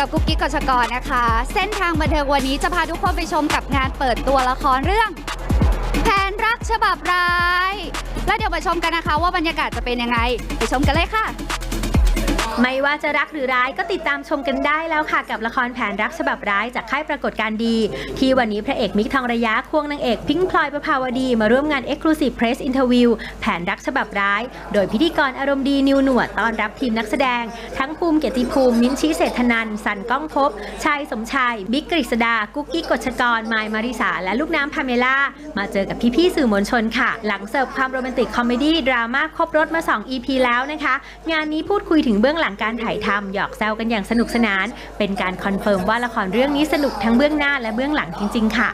กับกุ๊กกิ๊กกชกรนะคะ เส้นทางบันเทิงวันนี้จะพาทุกคนไปชมกับงานเปิดตัวละครเรื่อง แผนรักฉบับร้าย แล้วเดี๋ยวมาชมกันนะคะว่าบรรยากาศจะเป็นยังไง ไปชมกันเลยค่ะ ไม่ว่าจะรักหรือร้ายก็ติดตามชมกันได้แล้วค่ะ กับละครแผนรักฉบับร้ายจากค่ายปรากฏการดี ที่วันนี้พระเอกมิกทองระยะควงนางเอกพิงพลอยประภาวดีมาร่วมงาน Exclusive Press Interview แผนรักฉบับร้าย โดยพิธีกรอารมณ์ดีนิวหนวดต้อนรับทีมนักแสดง ทั้งภูมิเกียรติภูมิ มิ้นชีเศรษฐนันท์สันก้องภพชายสมชายบิ๊กกฤษดา กุ๊กกิ๊กกฎชกรมายมาริสาและลูกน้ำพาเมล่ามาเจอกับพี่ๆสื่อมวลชนค่ะ หลังเสิร์ฟความโรแมนติกคอมเมดี้ดราม่าครบรถมา 2 EP แล้วนะคะ งานนี้พูดคุยถึงเบื้องหลังการถ่ายทำหยอกแซวกันอย่างสนุกสนาน เป็นการคอนเฟิร์มว่าละครเรื่องนี้สนุกทั้งเบื้องหน้าและเบื้องหลังจริง ๆ ค่ะ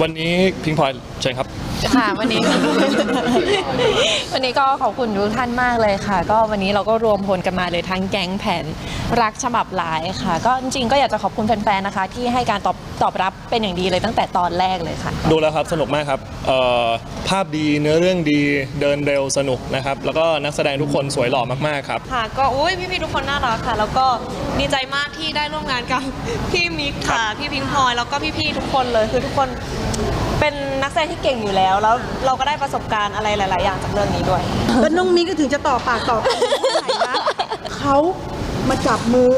วันนี้พิงพลอยเชิญครับ ค่ะวันนี้ วันนี้ก็ขอบคุณทุกท่านมากเลยค่ะ ก็วันนี้เราก็รวมพลกันมาเลยทั้งแก๊งแผนรักฉบับหลายค่ะ ก็จริงๆก็อยากจะขอบคุณแฟนๆนะคะ ที่ให้การตอบตอบรับเป็นอย่างดีเลยตั้งแต่ตอนแรกเลยค่ะ ดูแล้วครับสนุกมากครับเอ่อภาพดีเนื้อเรื่องดีเดินเร็วสนุกนะครับ แล้วก็นักแสดงทุกคนสวยหล่อมากๆครับ ค่ะก็อุ้ยพี่ๆทุกคนน่ารักค่ะ แล้วก็ดีใจมากที่ได้ร่วมงานกับ พี่มิกค่ะ พี่พิงพลอยแล้วก็พี่ๆทุกคนเลยคือทุกคน เป็นนักแสดงที่เก่งอยู่แล้ว แล้วเราก็ได้ประสบการณ์อะไรหลาย ๆ อย่างจากเรื่องนี้ด้วย แล้วน้องมิกก็ถึงจะต่อปากต่อคำไหนนะเขามาจับมือ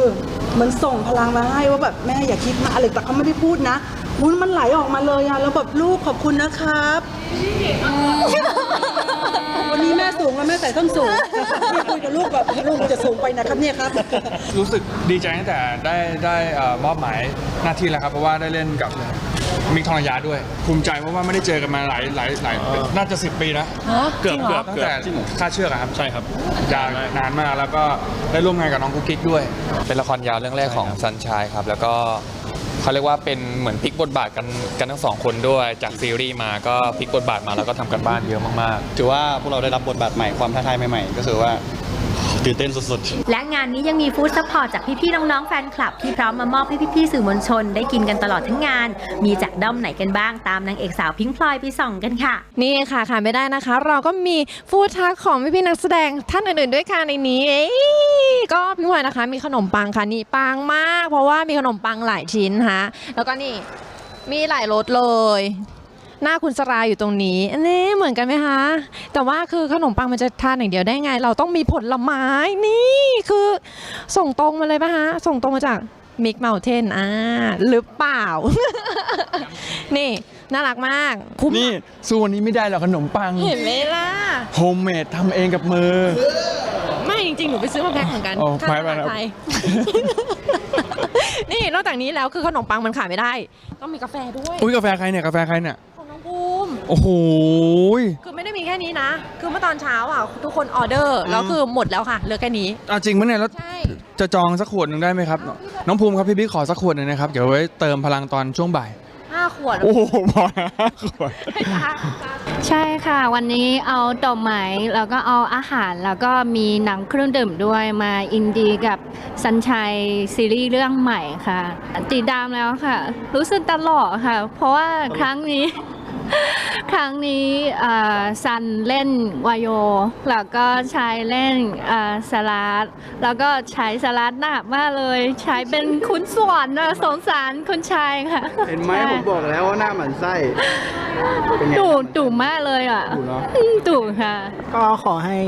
เหมันส่งพลังมาให้ว่าแบบแม่อย่าคิดมากอะไรแต่เขาไม่ได้พูดนะวุ้นมันไหลออกมาเลยอะแล้วแบบลูกขอบคุณนะครับ วันนี้แม่สูงแล้วแม่ใส่ส้นสูงพี่คุยกับลูกแบบลูกมันจะสูงไปนะครับเนี่ยครับ รู้สึกดีใจตั้งแต่ได้ได้เอ่อมอบหมายหน้าที่แล้วครับ เพราะว่าได้เล่นกับ มิกทองระยาด้วย ภูมิใจเพราะว่าไม่ได้เจอกันมาหลายหลายหลายน่าจะ 10 ปีนะเกือบเกือบตั้งเกือบแต่ค่าเชือกอะครับใช่ครับ ยาวนานมากแล้วก็ได้ร่วมงานกับน้องกุ๊กกิ๊กด้วย เป็นละครยาวเรื่องแรกของซันช y ครับ แล้วก็เขาเรียกว่าเป็นเหมือนพลิกบทบาทกันกันทั้งสองคนด้วยจากซีรีส์มาก็พลิกบทบาทมาแล้วก็ทำกันบ้านเยอะมากๆ ถือว่าพวกเราได้รับบทบาทใหม่ความท้าทายใหม่ๆ ก็คือว่า ตื่นเต้นสุดๆ และงานนี้ยังมีฟู้ดซัพพอร์ตจากพี่ๆน้องๆแฟนคลับ ที่พร้อมมามอบให้พี่ๆสื่อมวลชน ได้กินกันตลอดทั้งงาน มีจากด้อมไหนกันบ้างตามนางเอกสาวพิงค์พลอยไปส่องกันค่ะ นี่ค่ะขาดไม่ได้นะคะ เราก็มีฟู้ดทักของพี่ๆนักแสดงท่านอื่นๆด้วยค่ะในนี้เอ้ยก็พี่พลอยนะคะ มีขนมปังค่ะนี่ปังมาก เพราะว่ามีขนมปังหลายชิ้นค่ะแล้วก็นี่มีหลายรสเลย หน้าคุณสราอยู่ตรงนี้อันนี้เหมือนกันไหมคะ แต่ว่าคือขนมปังมันจะทานอย่างเดียวได้ไง เราต้องมีผลไม้นี่คือส่งตรงมาเลยปะคะ ส่งตรงมาจากมิกเมลเทนอ่าหรือเปล่า นี่ น่ารักมาก คุ้มนี่สู้วันนี้ไม่ได้หรอกขนมปัง เห็นไหมล่ะโฮมเมดทำเองกับมือ ไม่จริงๆ หนูไปซื้อมาแพ็คเหมือนกันโอ้ข้างไปไปตลาดแล้ว ไทย นี่นอกจากนี้แล้วคือขนมปังมันขายไม่ได้ ต้องมีกาแฟด้วย อุ้ยกาแฟใครเนี่ยกาแฟใครเนี่ย ของน้องภูมิโอ้โห คือไม่ได้มีแค่นี้นะ คือเมื่อตอนเช้าอะทุกคนออเดอร์แล้วคือหมดแล้วค่ะเหลือแค่นี้เอาจริงไหมเนี่ยแล้วใช่ จะจองสักขวดหนึ่งได้ไหมครับ น้องภูมิครับพี่บิ๊กขอสักขวดหนึ่งนะครับ เดี๋ยวไว้เติมพลังตอนช่วงบ่าย ห้าขวดโอ้โหพอห้าขวดจ้า ใช่ค่ะ วันนี้เอาดอกไม้แล้วก็เอาอาหารแล้วก็มีหนังเครื่องดื่มด้วยมาอินดีกับสัญชัยซีรีส์เรื่องใหม่ค่ะติดตามแล้วค่ะ รู้สึกตลอดค่ะ เพราะว่าครั้งนี้ ครั้งนี้เอ่อซันเล่นวายโย แล้วก็ชายเล่นเอ่อสลัด แล้วก็ชายสลัดหนักมากเลยชายเป็นคุณสวนนะสงสารคุณชายค่ะ เห็นไหมใช่ผมบอกแล้วว่าหน้าหมันไส้เป็นไงดุดุมากเลยอะดุเนอะอืมดุค่ะ ก็ขอให้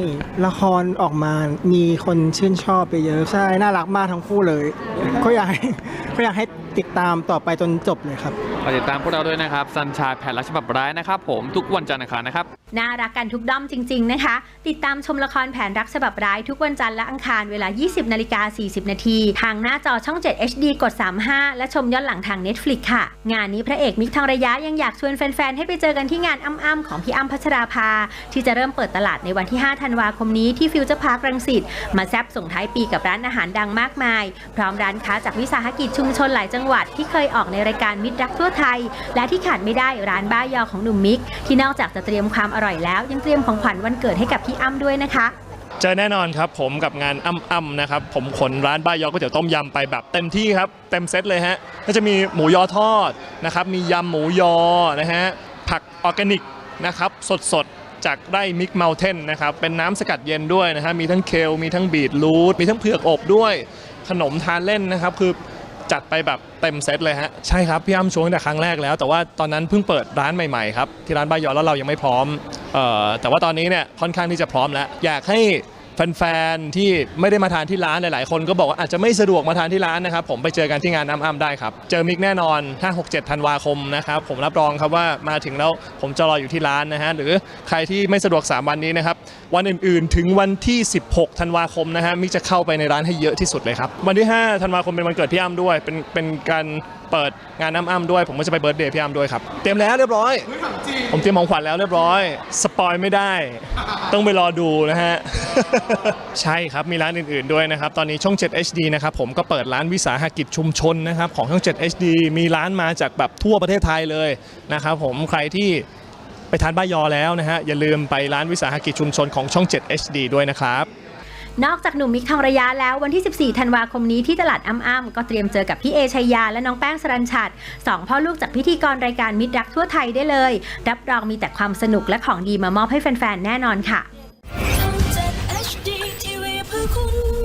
ละครออกมามีคนชื่นชอบไปเยอะใช่น่ารักมากทั้งคู่เลย ก็อยากให้ก็อยากให้ติดตามต่อไปจนจบเลยครับฝากติดตามพวกเราด้วยนะครับซันช y แผนรักฉบับร้ายนะครับผมทุกวันจันทร์อังคารนะครับ น่ารักกันทุกด้อมจริง ๆ นะคะ ติดตามชมละครแผนรักฉบับร้ายทุกวันจันทร์และอังคารเวลา 20นาฬิกา40 นาทีทางหน้าจอช่อง 7 HD กด 35 และชมย้อนหลังทาง Netflix ค่ะ งานนี้พระเอกมิกทองระยะยังอยากชวนแฟน ๆ ให้ไปเจอกันที่งานอ้ำๆของพี่อ้ำพัชราภา ที่จะเริ่มเปิดตลาดในวันที่ 5 ธันวาคมนี้ที่ฟิวเจอร์พาร์ครังสิตมาแซบส่งท้ายปีกับร้านอาหารดังมากมาย พร้อมร้านค้าจากวิสาหกิจชุมชนหลายจังหวัดที่เคยออกในรายการมิตรรักทั่วไทย และที่ขาดไม่ได้ร้านบ้ายอของหนุ่มมิก ที่นอกจากจะเตรียมความอร่อยแล้วยังเตรียมของขวัญวันเกิดให้กับพี่อ้ำด้วยนะคะเจอแน่นอนครับผมกับงานอ้ำอ้ำนะครับผมขนร้านบ้ายอก๋วยเตี๋ยวต้มยำไปแบบเต็มที่ครับเต็มเซตเลยฮะก็จะมีหมูยอทอดนะครับมียำหมูยอนะฮะผักออร์แกนิกนะครับสดๆ จากไร่มิกเมลเทนนะครับเป็นน้ำสกัดเย็นด้วยนะฮะมีทั้งเคลมีทั้งบีทรูทมีทั้งเผือกอบด้วย ขนมทานเล่นนะครับคือ จัดไปแบบเต็มเซตเลยฮะใช่ครับพี่อ้ำชวนตั้งแต่ครั้งแรกแล้ว แต่ว่าตอนนั้นเพิ่งเปิดร้านใหม่ๆครับที่ร้านบ้ายอแล้วเรายังไม่พร้อมเอ่อแต่ว่าตอนนี้เนี่ยค่อนข้างที่จะพร้อมแล้วอยากให้ แฟนๆที่ไม่ได้มาทานที่ร้านหลายๆ คนก็บอกว่าอาจจะไม่สะดวกมาทานที่ร้านนะครับผมไปเจอกันที่งานอ้ำๆได้ครับเจอมิกแน่นอนถ้า6-7 ธันวาคมนะครับผมรับรองครับว่ามาถึงแล้วผมจะรออยู่ที่ร้านนะฮะหรือใครที่ไม่สะดวก 3 วันนี้นะครับวันอื่นๆ ถึงวันที่ 16 ธันวาคมนะฮะมิกจะเข้าไปในร้านให้เยอะที่สุดเลยครับวันที่ 5 ธันวาคมเป็นวันเกิดพี่อ้ำด้วยเป็นเป็นการ เปิดงานอ้ำๆด้วย ผมก็จะไปเบิร์ดเดย์พี่อ้ำด้วยครับ เตรียมแล้วเรียบร้อยผมเตรียมของขวัญแล้วเรียบร้อย สปอยไม่ได้ ต้องไปรอดูนะฮะ ใช่ครับ มีร้านอื่นๆด้วยนะครับ ตอนนี้ช่อง 7 HD นะครับ ผมก็เปิดร้านวิสาหกิจชุมชนนะครับ ของช่อง 7 HD มีร้านมาจากแบบทั่วประเทศไทยเลยนะครับผม ใครที่ไปทานบ้ายอแล้วนะฮะ อย่าลืมไปร้านวิสาหกิจชุมชนของช่อง 7 HD ด้วยนะครับ นอกจากหนุ่มมิกทองระยะแล้ววันที่ 14 ธันวาคมนี้ที่ตลาดอ้ำๆก็เตรียมเจอกับพี่เอชัยยาและน้องแป้งสรัญชัดสองพ่อลูกจากพิธีกรรายการมิตรรักทั่วไทยได้เลย รับรองมีแต่ความสนุกและของดีมามอบให้แฟนๆแน่นอนค่ะ HD TV เพื่อคุณ